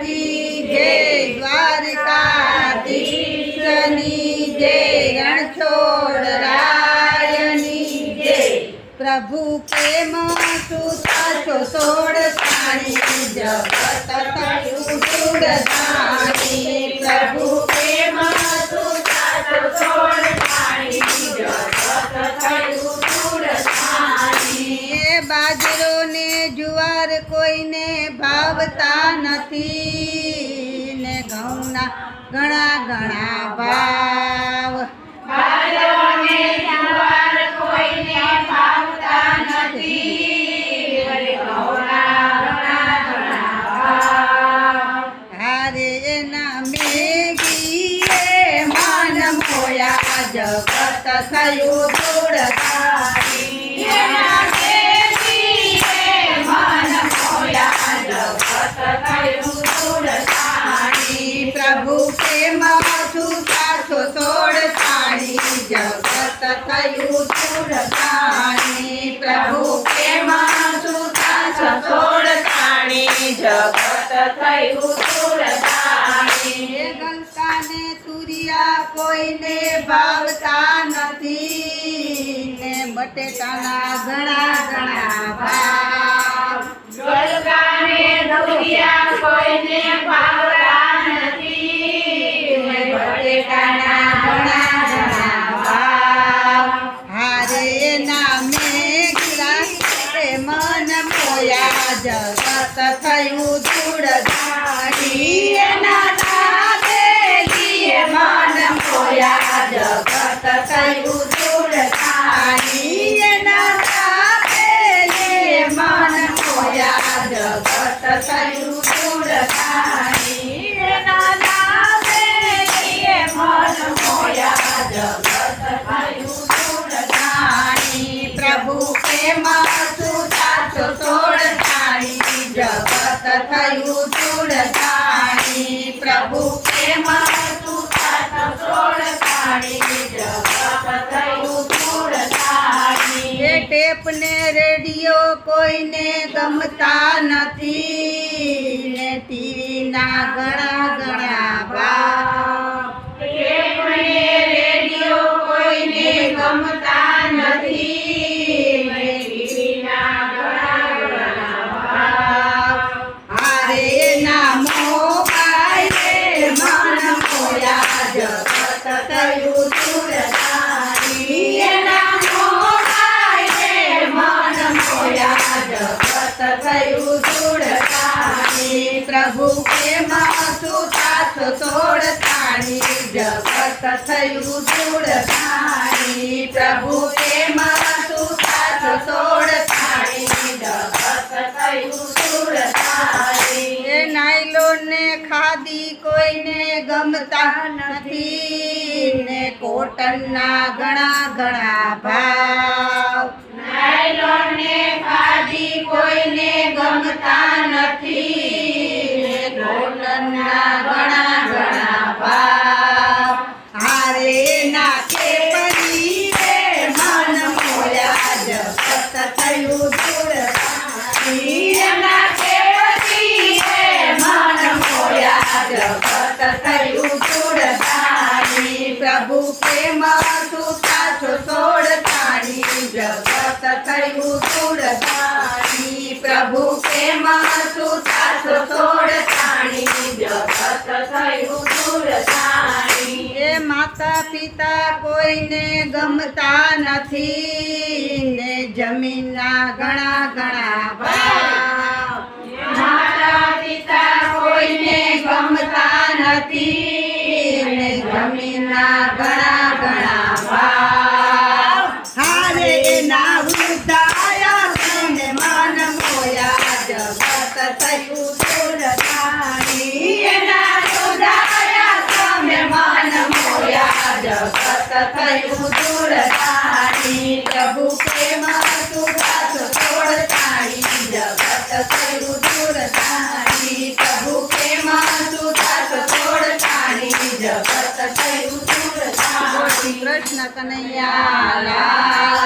કી જય દ્વારકાધીશની જય રણછોડ રાયની જય. પ્રભુ પ્રેમ સુતા છો સોળ સાણી, જગત પ્રભુ પ્રેમ ભાવતા નથી ને ઘઉંના ઘણા ઘણા ભાવ. હારે એના મેગીએ માન મોયા જગત થયું દૂરધારી થયું સુરધારી ગંગાને તુરિયા કોઈને ભાવતા નથી ને બટેટાના ઘણા થયું ધૂળધારી એના દાદેલી એ મન મોયા જગત થયું થયું ધૂળધારી પ્રભુ ટેપ ને રેડિયો કોઈને ગમતા નથી ને ટીવી ના ઘણા ઘણા પ્રભુ છો સોળ થાળી જગત થયું સુરધારી પ્રભુ પ્રેમમાં સુતા સાથ સોળ થાળી જગત ને ખાદી કોઈને ગમતા નથી. ને કોટનના ઘણા ઘણા ભાવ. ખાદી કોઈને ગમતા નથી. પ્રભુ પ્રેમ સુતા છો સોળ થાળી જગત થયું દૂરધારી પ્રભુ પ્રેમ સુતા છો સોળ દૂરધારી એ માતા પિતા કોઈને ગમતા નથી. ને જમીનના ઘણા ઘણા માતા પિતા કોઈને ગમતા નથી. ને જમીનના જગત દૂર તારી પ્રભુ પ્રેમ સુતા તોડ તારી જગત થયું તારી પ્રભુ પ્રેમ સુતા તોડ તારી જગત થયું તારી કૃષ્ણ કનૈયા